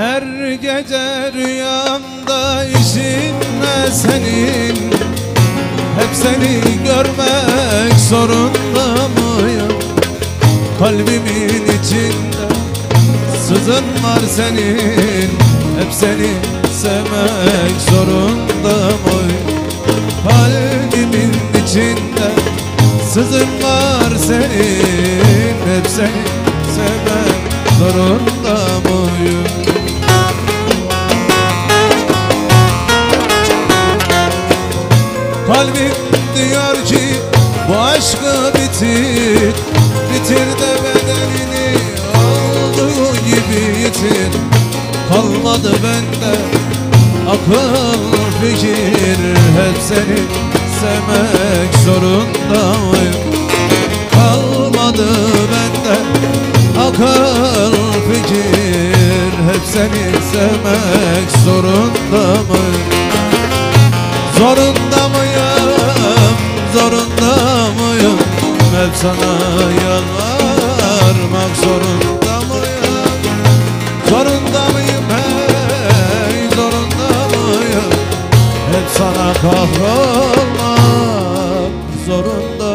Her gece rüyamda işinle senin Hep seni görmek zorunda mıyım? Kalbimin içinde sızın var senin Hep seni sevmek zorunda mıyım? Kalbimin içinde sızın var senin Hep seni sevmek zorunda Kalbim diyor ki bu aşkı bitir Bitir de bedenini olduğu gibi yitir. Kalmadı bende akıl fikir Hep seni sevmek zorundayım. Kalmadı bende akıl fikir Hep seni sevmek zorundayım Zorunda mıyım, zorunda mıyım? Hep sana yalvarmak zorunda mıyım? Zorunda mıyım hey, zorunda mıyım? Hep sana kahrolmak zorunda